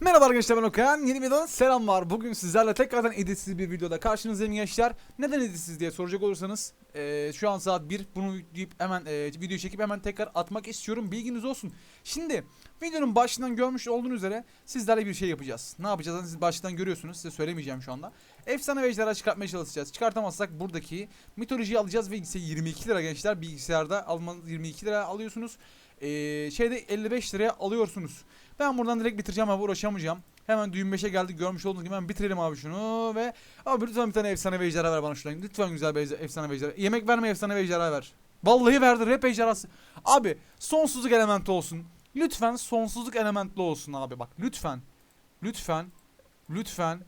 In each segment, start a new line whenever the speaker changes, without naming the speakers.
Merhaba arkadaşlar ben Okan. Yeni videodan selam var. Bugün sizlerle tekrardan editsiz bir videoda karşınızdayım gençler. Neden editsiz diye soracak olursanız eee, şu an saat 1 bunu deyip hemen eee videoyu çekip hemen tekrar atmak istiyorum. Bilginiz olsun. Şimdi videonun başından görmüş olduğunuz üzere sizlerle bir şey yapacağız. Ne yapacağız? Siz baştan görüyorsunuz. Size söylemeyeceğim şu anda. Efsane ve ejderha çıkartmaya çalışacağız. Çıkartamazsak buradaki mitolojiyi alacağız ve ise 22 lira gençler. Bilgisayarda almanız 22 lira alıyorsunuz. Eee şeyde 55 liraya alıyorsunuz. Ben buradan direkt bitireceğim abi uğraşamayacağım. Hemen düğün 5'e geldik görmüş olduğunuz gibi hemen bitirelim abi şunu ve abi lütfen bir tane efsane ve ejderha ver bana şuradan. Lütfen güzel bir efsane ve. Yemek verme efsane ve ejderha ver. Vallahi verdi rap ejderhası. Abi sonsuzluk elementi olsun. Lütfen sonsuzluk elementli olsun abi bak lütfen. Lütfen. Lütfen.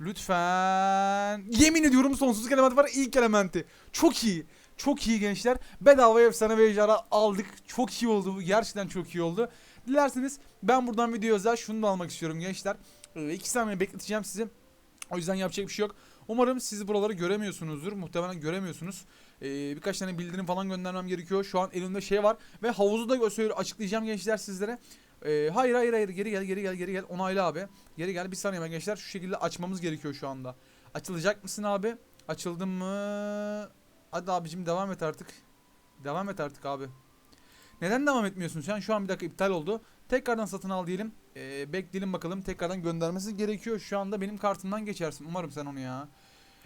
Lütfen. Yemin ediyorum sonsuzluk elementi var ilk elementi. Çok iyi. Çok iyi gençler. Bedava efsane ve ejderha aldık. Çok iyi oldu. Gerçekten çok iyi oldu. Dilerseniz ben buradan video özel şunu da almak istiyorum gençler. Ee, iki saniye bekleteceğim sizi. O yüzden yapacak bir şey yok. Umarım siz buraları göremiyorsunuzdur. Muhtemelen göremiyorsunuz. Ee, birkaç tane bildirim falan göndermem gerekiyor. Şu an elimde şey var. Ve havuzu da açıklayacağım gençler sizlere. Ee, hayır hayır hayır geri gel geri gel geri gel. Onayla abi. Geri gel bir saniye ben gençler. Şu şekilde açmamız gerekiyor şu anda. Açılacak mısın abi? Açıldın mı? Hadi abicim devam et artık. Devam et artık abi. Neden devam etmiyorsun sen? Şu an bir dakika iptal oldu. Tekrardan satın al diyelim. Ee, bekleyelim bakalım. Tekrardan göndermesi gerekiyor. Şu anda benim kartımdan geçersin. Umarım sen onu ya.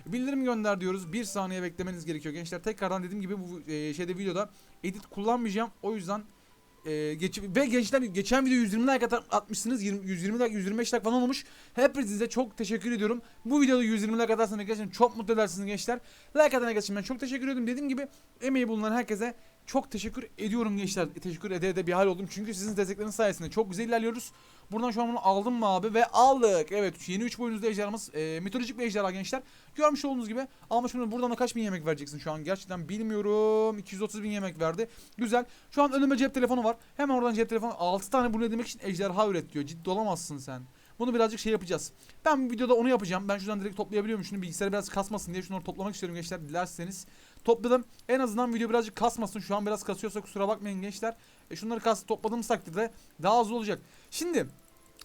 Bildirim gönder diyoruz. Bir saniye beklemeniz gerekiyor gençler. Tekrardan dediğim gibi bu e, şeyde videoda edit kullanmayacağım. O yüzden e, geç, ve gençler geçen video 120 like atmışsınız. 20, 120 like 125 like falan olmuş. Hepinize çok teşekkür ediyorum. Bu videoda 120 like atarsanız gerçekten çok mutlu edersiniz gençler. Like atan herkes için ben çok teşekkür ediyorum. Dediğim gibi emeği bulunan herkese çok teşekkür ediyorum gençler. Teşekkür ede ede bir hal oldum. Çünkü sizin destekleriniz sayesinde çok güzel ilerliyoruz. Buradan şu an bunu aldım mı abi? Ve aldık. Evet yeni 3 boyunuzda ejderhamız. E, mitolojik bir ejderha gençler. Görmüş olduğunuz gibi. Ama şimdi buradan da kaç bin yemek vereceksin şu an? Gerçekten bilmiyorum. 230 bin yemek verdi. Güzel. Şu an önümde cep telefonu var. Hemen oradan cep telefonu 6 tane bunu demek için ejderha üret diyor. Ciddi olamazsın sen. Bunu birazcık şey yapacağız. Ben bu videoda onu yapacağım. Ben şuradan direkt toplayabiliyorum. Şunu bilgisayarı biraz kasmasın diye şunu toplamak istiyorum gençler. Dilerseniz topladım. En azından video birazcık kasmasın. Şu an biraz kasıyorsa kusura bakmayın gençler. E şunları kas topladığımız takdirde daha az olacak. Şimdi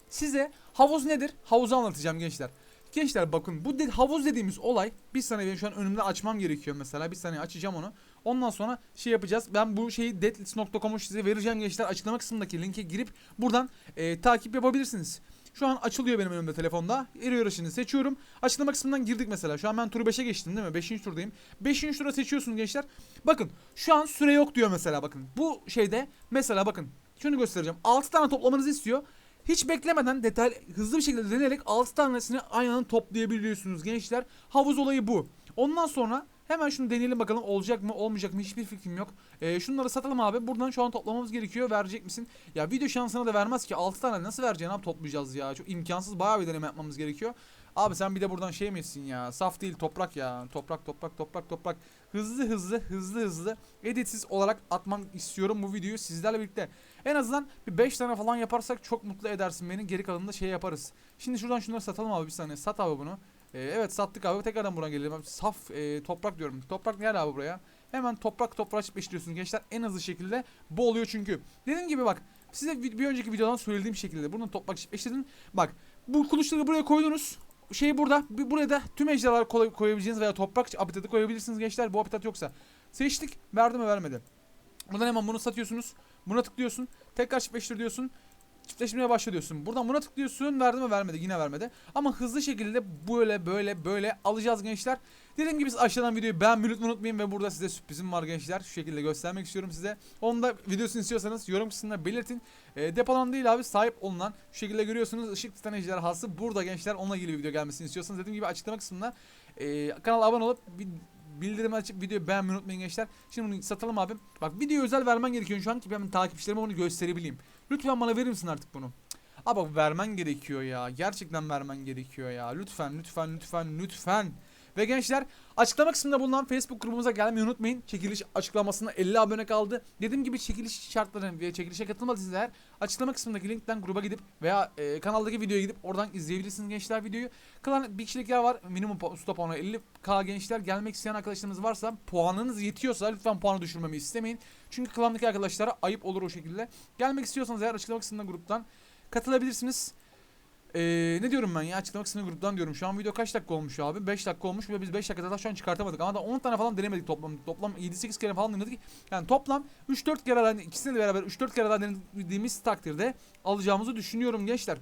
size havuz nedir? Havuzu anlatacağım gençler. Gençler bakın bu de- havuz dediğimiz olay bir saniye benim şu an önümde açmam gerekiyor mesela. Bir saniye açacağım onu. Ondan sonra şey yapacağız. Ben bu şeyi deadlist.com'u size vereceğim gençler. Açıklama kısmındaki linke girip buradan e, takip yapabilirsiniz. Şu an açılıyor benim önümde telefonda. Eriyor şimdi seçiyorum. Açıklama kısmından girdik mesela. Şu an ben turu 5'e geçtim değil mi? 5. turdayım. 5. tura seçiyorsunuz gençler. Bakın şu an süre yok diyor mesela bakın. Bu şeyde mesela bakın şunu göstereceğim. 6 tane toplamanızı istiyor. Hiç beklemeden detay hızlı bir şekilde denerek 6 tanesini aynı anda toplayabiliyorsunuz gençler. Havuz olayı bu. Ondan sonra hemen şunu deneyelim bakalım olacak mı olmayacak mı hiçbir fikrim yok. Ee, şunları satalım abi. Buradan şu an toplamamız gerekiyor. Verecek misin? Ya video şansına da vermez ki 6 tane nasıl vereceğini abi toplayacağız ya. Çok imkansız bayağı bir deneme yapmamız gerekiyor. Abi sen bir de buradan şey mi etsin ya? Saf değil toprak ya. Toprak toprak toprak toprak. Hızlı hızlı hızlı hızlı editsiz olarak atmak istiyorum bu videoyu sizlerle birlikte. En azından bir 5 tane falan yaparsak çok mutlu edersin beni. Geri kalanında şey yaparız. Şimdi şuradan şunları satalım abi bir saniye. Sat abi bunu. Ee, evet sattık abi. Tekrardan buradan gelelim. Saf e, toprak diyorum. Toprak gel abi buraya. Hemen toprak toprak çiftleştiriyorsunuz gençler. En hızlı şekilde bu oluyor çünkü. Dediğim gibi bak size bir önceki videodan söylediğim şekilde bunu toprak çiftleştirdin. Bak bu kuluçları buraya koydunuz. Şey burada. Bir buraya da tüm ejderhalar koy- koyabileceğiniz veya toprak habitatı koyabilirsiniz gençler. Bu habitat yoksa. Seçtik. Verdi mi vermedi. Buradan hemen bunu satıyorsunuz. Buna tıklıyorsun. Tekrar çiftleştir diyorsun. Çiftleşmeye başla diyorsun. Buradan buna tıklıyorsun. Verdi mi vermedi. Yine vermedi. Ama hızlı şekilde böyle böyle böyle alacağız gençler. Dediğim gibi siz aşağıdan videoyu beğenmeyi unutmayın ve burada size sürprizim var gençler. Şu şekilde göstermek istiyorum size. Onu da videosunu istiyorsanız yorum kısmında belirtin. E, depolan değil abi sahip olunan. Şu şekilde görüyorsunuz ışık tutan ejderhası burada gençler. Onunla ilgili bir video gelmesini istiyorsanız dediğim gibi açıklama kısmında e, kanala abone olup bir bildirimi açıp videoyu beğenmeyi unutmayın gençler. Şimdi bunu satalım abi. Bak video özel vermen gerekiyor şu an ki ben takipçilerime onu gösterebileyim. Lütfen bana verir misin artık bunu? Abi vermen gerekiyor ya. Gerçekten vermen gerekiyor ya. Lütfen lütfen lütfen lütfen. Ve gençler açıklama kısmında bulunan Facebook grubumuza gelmeyi unutmayın. Çekiliş açıklamasında 50 abone kaldı. Dediğim gibi çekiliş şartları ve çekilişe katılmadıysanız eğer açıklama kısmındaki linkten gruba gidip veya e, kanaldaki videoya gidip oradan izleyebilirsiniz gençler videoyu. Kalan bir kişilik yer var. Minimum usta puanı 50k gençler. Gelmek isteyen arkadaşlarınız varsa puanınız yetiyorsa lütfen puanı düşürmemi istemeyin. Çünkü klandaki arkadaşlara ayıp olur o şekilde. Gelmek istiyorsanız eğer açıklama kısmında gruptan katılabilirsiniz. Ee, ne diyorum ben ya açıklama kısmına gruptan diyorum. Şu an video kaç dakika olmuş abi? 5 dakika olmuş ve biz 5 dakikada da şu an çıkartamadık. Ama da 10 tane falan denemedik toplam. Toplam 7-8 kere falan denedik. Yani toplam 3-4 kere yani ikisini de beraber 3-4 kere daha denediğimiz takdirde alacağımızı düşünüyorum gençler.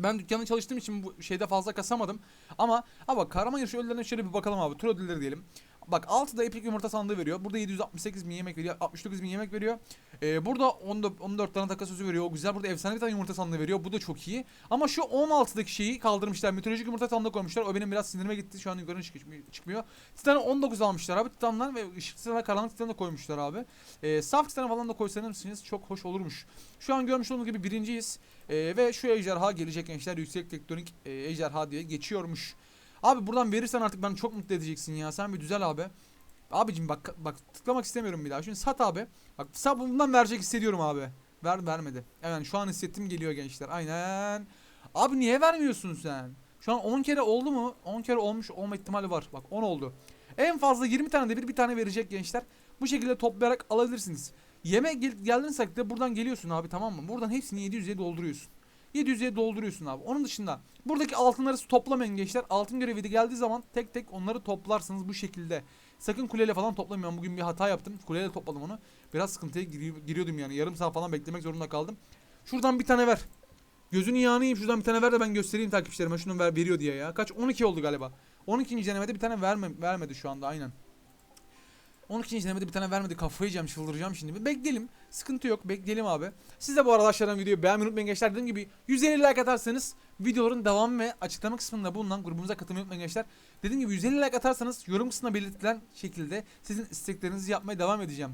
Ben dükkanda çalıştığım için bu şeyde fazla kasamadım. Ama ama kahraman yarışı ödüllerine şöyle bir bakalım abi. Tur ödülleri diyelim. Bak 6'da epik yumurta sandığı veriyor. Burada 768 bin yemek veriyor. 69 bin yemek veriyor. Ee, burada 14, 14 tane takas sözü veriyor. O güzel. Burada efsane bir tane yumurta sandığı veriyor. Bu da çok iyi. Ama şu 16'daki şeyi kaldırmışlar. Mitolojik yumurta sandığı koymuşlar. O benim biraz sinirime gitti. Şu an yukarı çık- çıkmıyor. Titan'ı 19 almışlar abi. Titan'dan ve ışık Titan'a karanlık Titan'ı da koymuşlar abi. Ee, saf Titan'a falan da koysanız çok hoş olurmuş. Şu an görmüş olduğunuz gibi birinciyiz. Ee, ve şu ejderha gelecek gençler. Yüksek tektonik e, ejderha diye geçiyormuş. Abi buradan verirsen artık beni çok mutlu edeceksin ya. Sen bir düzel abi. Abicim bak bak tıklamak istemiyorum bir daha. Şimdi sat abi. Bak sat bundan verecek hissediyorum abi. Ver vermedi. Evet şu an hissettim geliyor gençler. Aynen. Abi niye vermiyorsun sen? Şu an 10 kere oldu mu? 10 kere olmuş olma ihtimali var. Bak 10 oldu. En fazla 20 tane de bir bir tane verecek gençler. Bu şekilde toplayarak alabilirsiniz. Yeme gel geldiğiniz de buradan geliyorsun abi tamam mı? Buradan hepsini 700'e dolduruyorsun. 700'e dolduruyorsun abi. Onun dışında buradaki altınları toplamayın gençler. Altın görevi de geldiği zaman tek tek onları toplarsınız bu şekilde. Sakın kuleyle falan toplamayın. Bugün bir hata yaptım. Kuleyle topladım onu. Biraz sıkıntıya giri- giriyordum yani. Yarım saat falan beklemek zorunda kaldım. Şuradan bir tane ver. Gözünü yiyeyim. Şuradan bir tane ver de ben göstereyim takipçilerime. Şunu ver, veriyor diye ya. Kaç? 12 oldu galiba. 12. denemede bir tane verme, vermedi şu anda aynen. 12. denemede bir tane vermedi. Kafayı yiyeceğim, çıldıracağım şimdi. Bekleyelim. Sıkıntı yok. Bekleyelim abi. Siz de bu arada aşağıdan videoyu beğenmeyi unutmayın gençler. Dediğim gibi 150 like atarsanız videoların devamı ve açıklama kısmında bulunan grubumuza katılmayı unutmayın gençler. Dediğim gibi 150 like atarsanız yorum kısmına belirtilen şekilde sizin isteklerinizi yapmaya devam edeceğim.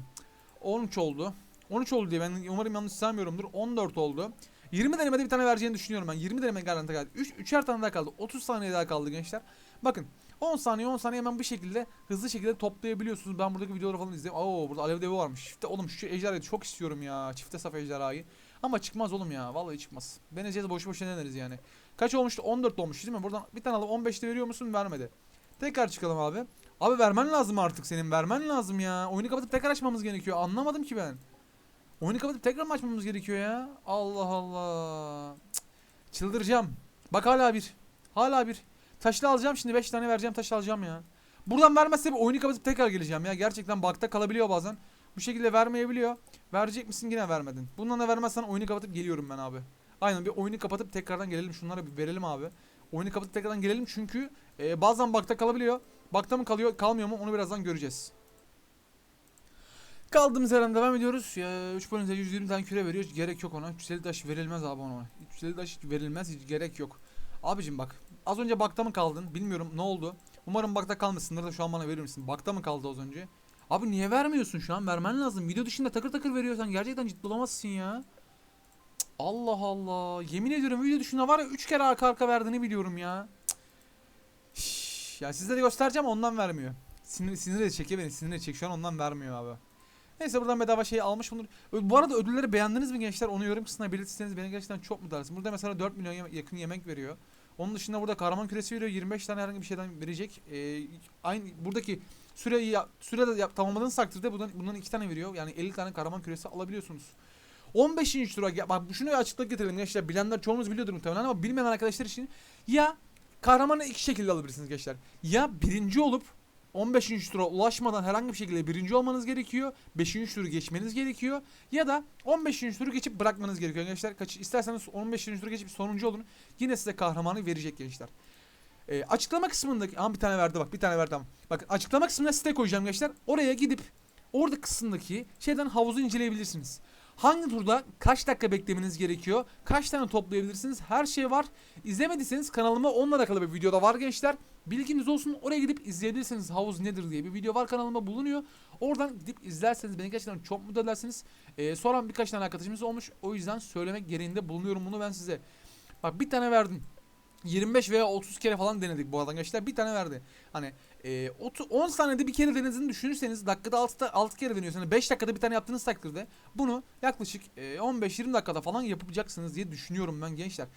13 oldu. 13 oldu diye ben umarım yanlış saymıyorumdur. 14 oldu. 20 denemede bir tane vereceğini düşünüyorum ben. 20 deneme garanti geldi. 3 üçer tane daha kaldı. 30 saniye daha kaldı gençler. Bakın 10 saniye 10 saniye hemen bu şekilde hızlı şekilde toplayabiliyorsunuz. Ben buradaki videoları falan izleyeyim. Oo burada alev devi varmış. Çifte oğlum şu ejderhayı çok istiyorum ya. Çifte saf ejderhayı. Ama çıkmaz oğlum ya. Vallahi çıkmaz. Deneyeceğiz boşu boşuna deneriz yani. Kaç olmuştu? 14 olmuş değil mi? Buradan bir tane alıp 15'te veriyor musun? Vermedi. Tekrar çıkalım abi. Abi vermen lazım artık senin. Vermen lazım ya. Oyunu kapatıp tekrar açmamız gerekiyor. Anlamadım ki ben. Oyunu kapatıp tekrar mı açmamız gerekiyor ya? Allah Allah. Cık. Çıldıracağım. Bak hala bir. Hala bir. Taşlı alacağım şimdi 5 tane vereceğim taş alacağım ya. Buradan vermezse bir oyunu kapatıp tekrar geleceğim ya. Gerçekten bakta kalabiliyor bazen. Bu şekilde vermeyebiliyor. Verecek misin yine vermedin. Bundan da vermezsen oyunu kapatıp geliyorum ben abi. Aynen bir oyunu kapatıp tekrardan gelelim. Şunlara bir verelim abi. Oyunu kapatıp tekrardan gelelim çünkü e, bazen bakta kalabiliyor. Bakta mı kalıyor kalmıyor mu onu birazdan göreceğiz. Kaldığımız yerden devam ediyoruz. Ya 3 boyunca 120 tane küre veriyor. Hiç gerek yok ona. 350 taş verilmez abi ona. 350 taş verilmez hiç gerek yok. Abicim bak. Az önce bakta mı kaldın? Bilmiyorum ne oldu. Umarım bakta kalmışsındır da şu an bana verir misin? Bakta mı kaldı az önce? Abi niye vermiyorsun şu an? Vermen lazım. Video dışında takır takır veriyorsan gerçekten ciddi olamazsın ya. Cık, Allah Allah. Yemin ediyorum video dışında var ya 3 kere arka arka verdiğini biliyorum ya. Şşş, ya size de göstereceğim ondan vermiyor. Sinir, sinir de çekiyor beni. Sinir de çek şu an ondan vermiyor abi. Neyse buradan bedava şey almış bulunur. Bu arada ödülleri beğendiniz mi gençler? Onu yorum kısmına belirtirseniz beni gerçekten çok mutlu. Burada mesela 4 milyon yakın yemek veriyor. Onun dışında burada kahraman küresi veriyor. 25 tane herhangi bir şeyden verecek. Ee, aynı buradaki süreyi ya- sürede yap, tamamladığınız takdirde bundan, bundan 2 tane veriyor. Yani 50 tane kahraman küresi alabiliyorsunuz. 15. tura bak şunu açıklık getirelim gençler. Bilenler çoğunuz biliyordur muhtemelen ama bilmeyen arkadaşlar için ya kahramanı iki şekilde alabilirsiniz gençler. Ya birinci olup 15. tura ulaşmadan herhangi bir şekilde birinci olmanız gerekiyor. 5. turu geçmeniz gerekiyor. Ya da 15. turu geçip bırakmanız gerekiyor gençler. Kaç, isterseniz 15. turu geçip sonuncu olun. Yine size kahramanı verecek gençler. Ee, açıklama kısmındaki... Aha bir tane verdi bak bir tane verdi ama. Bakın açıklama kısmına site koyacağım gençler. Oraya gidip orada kısımdaki şeyden havuzu inceleyebilirsiniz. Hangi turda kaç dakika beklemeniz gerekiyor? Kaç tane toplayabilirsiniz? Her şey var. İzlemediyseniz kanalıma onunla alakalı bir videoda var gençler. Bilginiz olsun oraya gidip izleyebilirsiniz havuz nedir diye bir video var kanalıma bulunuyor. Oradan gidip izlerseniz beni gerçekten çok mutlu edersiniz. Ee, soran birkaç tane arkadaşımız olmuş. O yüzden söylemek gereğinde bulunuyorum bunu ben size. Bak bir tane verdim. 25 veya 30 kere falan denedik bu arada gençler. Bir tane verdi. Hani e, 30 10 saniyede bir kere denediğini düşünürseniz dakikada 6, 6 kere deniyorsanız 5 dakikada bir tane yaptığınız takdirde bunu yaklaşık e, 15-20 dakikada falan yapacaksınız diye düşünüyorum ben gençler.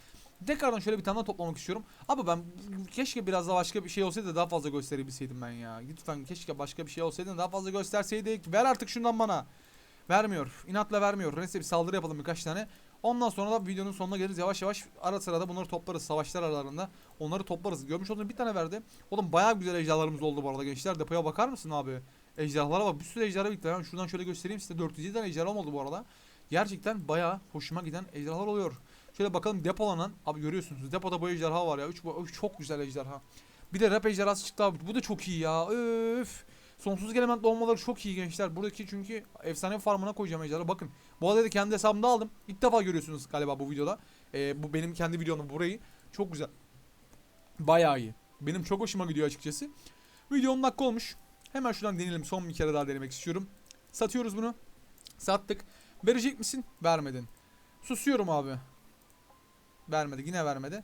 Tekrardan şöyle bir tane toplamak istiyorum. Abi ben keşke biraz daha başka bir şey olsaydı da daha fazla gösterebilseydim ben ya. Lütfen keşke başka bir şey olsaydı da daha fazla gösterseydik. Ver artık şundan bana. Vermiyor. İnatla vermiyor. Neyse bir saldırı yapalım birkaç tane. Ondan sonra da videonun sonuna geliriz. Yavaş yavaş ara sıra bunları toplarız savaşlar aralarında. Onları toplarız. Görmüş olduğunuz bir tane verdi. Oğlum bayağı güzel ejderhalarımız oldu bu arada gençler. Depoya bakar mısın abi? Ejderhalara bak. Bir sürü ejderha birlikte. Ben şuradan şöyle göstereyim size. 407 tane ejderha oldu bu arada. Gerçekten bayağı hoşuma giden ejderhalar oluyor. Şöyle bakalım depolanan. Abi görüyorsunuz depoda bu ejderha var ya. 3 çok güzel ejderha. Bir de rap ejderhası çıktı abi. Bu da çok iyi ya. Öf. Sonsuz element olmaları çok iyi gençler. Buradaki çünkü efsane farmına koyacağım ejderha. Bakın. Bu adayı kendi hesabımda aldım. İlk defa görüyorsunuz galiba bu videoda. Ee, bu benim kendi videomda burayı. Çok güzel. Bayağı iyi. Benim çok hoşuma gidiyor açıkçası. Video 10 dakika olmuş. Hemen şuradan deneyelim. Son bir kere daha denemek istiyorum. Satıyoruz bunu. Sattık. Verecek misin? Vermedin. Susuyorum abi. Vermedi. Yine vermedi.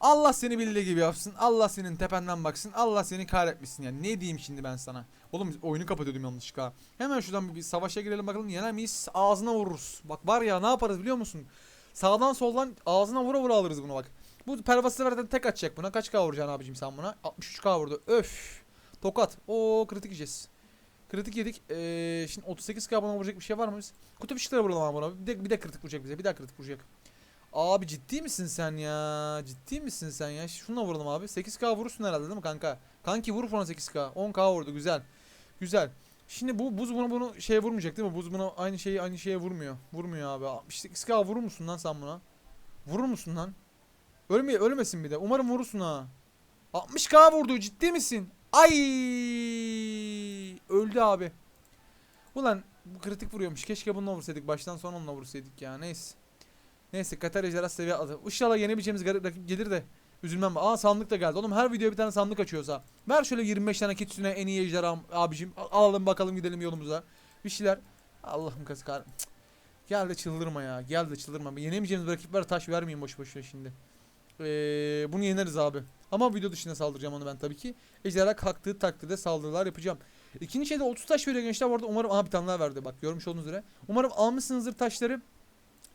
Allah seni bildiği gibi yapsın. Allah senin tependen baksın. Allah seni kahretmesin yani. Ne diyeyim şimdi ben sana? Oğlum oyunu kapatıyordum yanlışlıkla. Hemen şuradan bir, savaşa girelim bakalım. Yener miyiz? Ağzına vururuz. Bak var ya ne yaparız biliyor musun? Sağdan soldan ağzına vura vura alırız bunu bak. Bu pervası verden tek atacak buna. Kaç K vuracaksın abicim sen buna? 63K vurdu. Öf. Tokat. Oo kritik yiyeceğiz. Kritik yedik. Ee, şimdi 38K bana vuracak bir şey var mı biz? Kutu fişleri vuralım abi buna. Bir de, bir de kritik vuracak bize. Bir daha kritik vuracak. Abi ciddi misin sen ya? Ciddi misin sen ya? Şununla vuralım abi. 8K vurursun herhalde değil mi kanka? Kanki vur sonra 8K. 10K vurdu güzel. Güzel. Şimdi bu buz bunu bunu şeye vurmayacak değil mi? Buz buna aynı şeyi aynı şeye vurmuyor. Vurmuyor abi. 68K vurur musun lan sen buna? Vurur musun lan? Ölmeye ölmesin bir de. Umarım vurursun ha. 60k vurdu. Ciddi misin? Ay! Öldü abi. Ulan bu kritik vuruyormuş. Keşke bununla vursaydık. Baştan sona onunla vursaydık ya. Neyse. Neyse Katar Ejderha seviye adı. İnşallah yenebileceğimiz garip rakip gelir de. Üzülmem. Aa sandık da geldi. Oğlum her videoya bir tane sandık açıyorsa. Ver şöyle 25 tane kit üstüne en iyi ejderha abicim. Al- Alalım bakalım gidelim yolumuza. Bir şeyler. Allah'ım kız kar. Gel de çıldırma ya. Gel de çıldırma. Yenemeyeceğimiz rakipler taş vermeyin boş boşuna şimdi. Ee, bunu yeneriz abi. Ama video dışında saldıracağım onu ben tabii ki. Ejderha kalktığı takdirde saldırılar yapacağım. İkinci şeyde 30 taş veriyor gençler. Bu arada umarım aha bir tane daha verdi. Bak görmüş olduğunuz üzere. Umarım almışsınızdır taşları.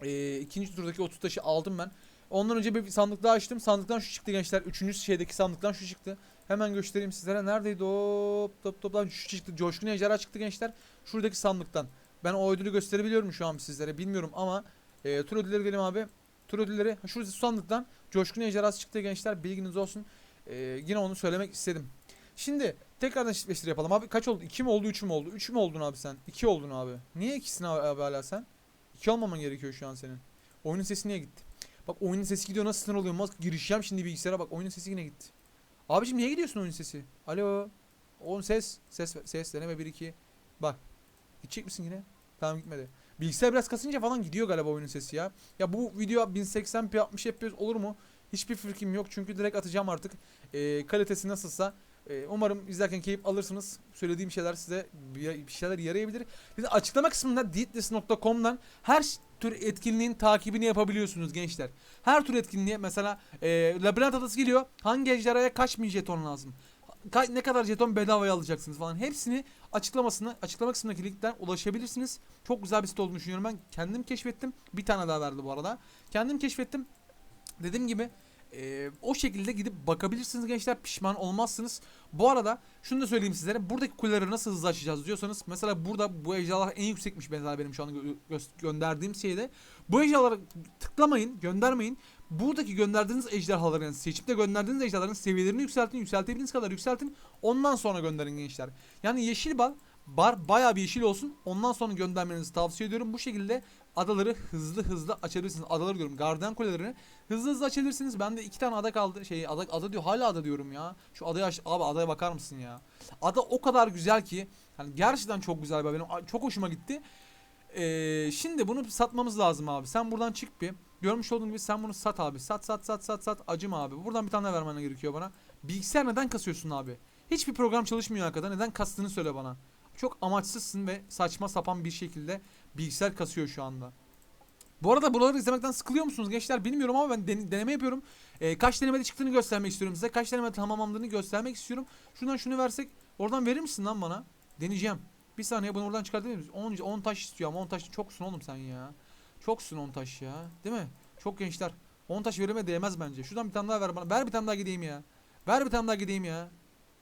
Ee, ikinci turdaki 30 taşı aldım ben. Ondan önce bir sandık daha açtım. Sandıktan şu çıktı gençler. Üçüncü şeydeki sandıktan şu çıktı. Hemen göstereyim sizlere. Neredeydi o? Top top lan şu çıktı. Coşkun ejderha çıktı gençler. Şuradaki sandıktan. Ben o ödülü gösterebiliyorum şu an sizlere. Bilmiyorum ama e, tur ödülleri gelin abi. Tur ödülleri şu sandıktan Coşkun ejderhası çıktı gençler. Bilginiz olsun. E, yine onu söylemek istedim. Şimdi tekrardan eşitleştir yapalım abi. Kaç oldu? 2 mi oldu? 3 mü oldu? 3 mü oldun abi sen? 2 oldun abi. Niye ikisini abi, abi hala sen? 2 olmaman gerekiyor şu an senin. Oyunun sesi niye gitti? Bak oyunun sesi gidiyor nasıl sinir oluyorum. Bak girişeceğim şimdi bilgisayara bak oyunun sesi yine gitti. Abicim niye gidiyorsun oyunun sesi? Alo. Oğlum ses. Ses ses deneme 1 2. Bak. Gidecek misin yine? Tamam gitmedi. Bilgisayar biraz kasınca falan gidiyor galiba oyunun sesi ya. Ya bu video 1080p 60 FPS olur mu? Hiçbir fikrim yok çünkü direkt atacağım artık. Ee, kalitesi nasılsa ee, umarım izlerken keyif alırsınız. Söylediğim şeyler size bir şeyler yarayabilir. De açıklama kısmında dietlis.com'dan her tür etkinliğin takibini yapabiliyorsunuz gençler. Her tür etkinliğe mesela e, labirent adası geliyor. Hangi ejderhaya kaç bin jeton lazım? Ka- ne kadar jeton bedavaya alacaksınız falan. Hepsini açıklamasını açıklama kısmındaki linkten ulaşabilirsiniz. Çok güzel bir site olduğunu düşünüyorum ben. Kendim keşfettim. Bir tane daha verdi bu arada. Kendim keşfettim. Dediğim gibi e, o şekilde gidip bakabilirsiniz gençler pişman olmazsınız. Bu arada şunu da söyleyeyim sizlere buradaki kuleleri nasıl hızlı açacağız diyorsanız mesela burada bu ejderhalar en yüksekmiş mesela benim şu an gö- gö- gönderdiğim şeyde. Bu ejderhalara tıklamayın göndermeyin. Buradaki gönderdiğiniz ejderhaların yani seçip de gönderdiğiniz ejderhaların seviyelerini yükseltin yükseltebildiğiniz kadar yükseltin ondan sonra gönderin gençler. Yani yeşil bal bar bayağı bir yeşil olsun ondan sonra göndermenizi tavsiye ediyorum. Bu şekilde adaları hızlı hızlı açabilirsiniz. Adaları diyorum gardiyan kulelerini hızlı hızlı açabilirsiniz. Bende iki tane ada kaldı. Şey ada, ada diyor hala ada diyorum ya. Şu adaya abi adaya bakar mısın ya? Ada o kadar güzel ki hani gerçekten çok güzel be benim çok hoşuma gitti. Ee, şimdi bunu satmamız lazım abi. Sen buradan çık bir. Görmüş olduğun gibi sen bunu sat abi. Sat sat sat sat sat. Acıma abi. Buradan bir tane daha vermen gerekiyor bana. Bilgisayar neden kasıyorsun abi? Hiçbir program çalışmıyor arkada. Neden kastığını söyle bana. Çok amaçsızsın ve saçma sapan bir şekilde bilgisayar kasıyor şu anda. Bu arada buraları izlemekten sıkılıyor musunuz gençler bilmiyorum ama ben den- deneme yapıyorum. Ee, kaç denemede çıktığını göstermek istiyorum size. Kaç denemede tamamlandığını göstermek istiyorum. Şuradan şunu versek oradan verir misin lan bana? Deneyeceğim. Bir saniye bunu oradan çıkartabilir miyiz? 10, 10 taş istiyor ama 10 taş çoksun oğlum sen ya. Çoksun 10 taş ya. Değil mi? Çok gençler. 10 taş verime değmez bence. Şuradan bir tane daha ver bana. Ver bir tane daha gideyim ya. Ver bir tane daha gideyim ya.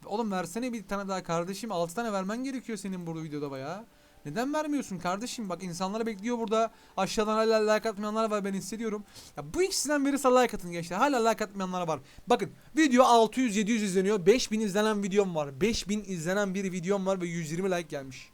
Oğlum versene bir tane daha kardeşim. 6 tane vermen gerekiyor senin burada videoda bayağı. Neden vermiyorsun kardeşim? Bak insanlar bekliyor burada. Aşağıdan hala like atmayanlar var ben hissediyorum. Ya bu ikisinden birisi like atın gençler. Hala like atmayanlar var. Bakın video 600-700 izleniyor. 5000 izlenen videom var. 5000 izlenen bir videom var ve 120 like gelmiş.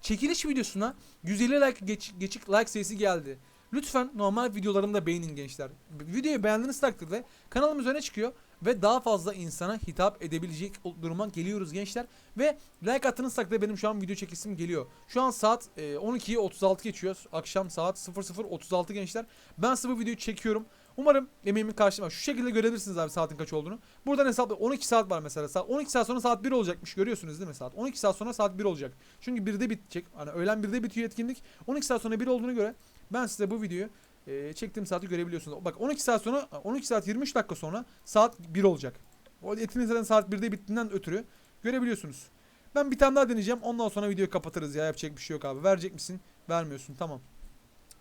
Çekiliş videosuna 150 like geç, geçik like sayısı geldi. Lütfen normal videolarımı da beğenin gençler. Videoyu beğendiğiniz takdirde kanalımız öne çıkıyor ve daha fazla insana hitap edebilecek duruma geliyoruz gençler. Ve like attığınız takdirde benim şu an video çekisim geliyor. Şu an saat e, 12'yi 36 geçiyor. Akşam saat 00.36 gençler. Ben size bu videoyu çekiyorum. Umarım emeğimin karşılığında şu şekilde görebilirsiniz abi saatin kaç olduğunu. Buradan hesapla 12 saat var mesela. Saat 12 saat sonra saat 1 olacakmış. Görüyorsunuz değil mi saat? 12 saat sonra saat 1 olacak. Çünkü 1'de bitecek. Hani öğlen 1'de bitiyor etkinlik. 12 saat sonra 1 olduğuna göre ben size bu videoyu e, çektiğim saati görebiliyorsunuz. Bak 12 saat sonra 12 saat 23 dakika sonra saat 1 olacak. O etkinlik zaten saat 1'de bittiğinden ötürü görebiliyorsunuz. Ben bir tane daha deneyeceğim. Ondan sonra videoyu kapatırız ya. Yapacak bir şey yok abi. Verecek misin? Vermiyorsun. Tamam.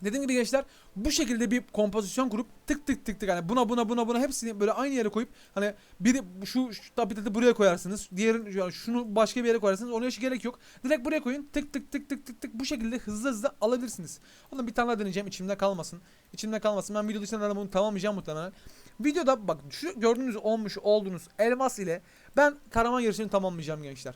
Dediğim gibi gençler bu şekilde bir kompozisyon kurup tık tık tık tık hani buna buna buna buna hepsini böyle aynı yere koyup hani biri şu, şu tablet'i buraya koyarsınız. Diğerin yani şunu başka bir yere koyarsınız. Ona hiç gerek yok. Direkt buraya koyun. Tık tık tık tık tık tık bu şekilde hızlı hızlı alabilirsiniz. Oğlum bir tane daha deneyeceğim. içimde kalmasın. İçimde kalmasın. Ben video dışında da bunu tamamlayacağım muhtemelen. Videoda bak şu gördüğünüz olmuş olduğunuz elmas ile ben karaman yarışını tamamlayacağım gençler.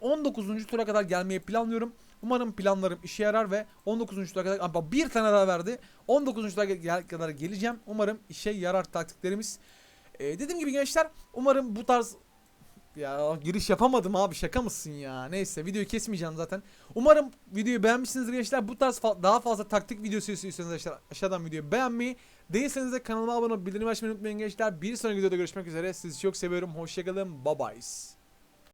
19. tura kadar gelmeyi planlıyorum. Umarım planlarım işe yarar ve 19. tura kadar ama bir tane daha verdi. 19. tura gel- kadar geleceğim. Umarım işe yarar taktiklerimiz. Ee, dediğim gibi gençler umarım bu tarz ya giriş yapamadım abi şaka mısın ya. Neyse videoyu kesmeyeceğim zaten. Umarım videoyu beğenmişsinizdir gençler. Bu tarz fa- daha fazla taktik videosu istiyorsanız aşağı- aşağıdan videoyu beğenmeyi. Değilseniz de kanalıma abone olup bildirim açmayı unutmayın gençler. Bir sonraki videoda görüşmek üzere. Sizi çok seviyorum. Hoşçakalın. Bye bye.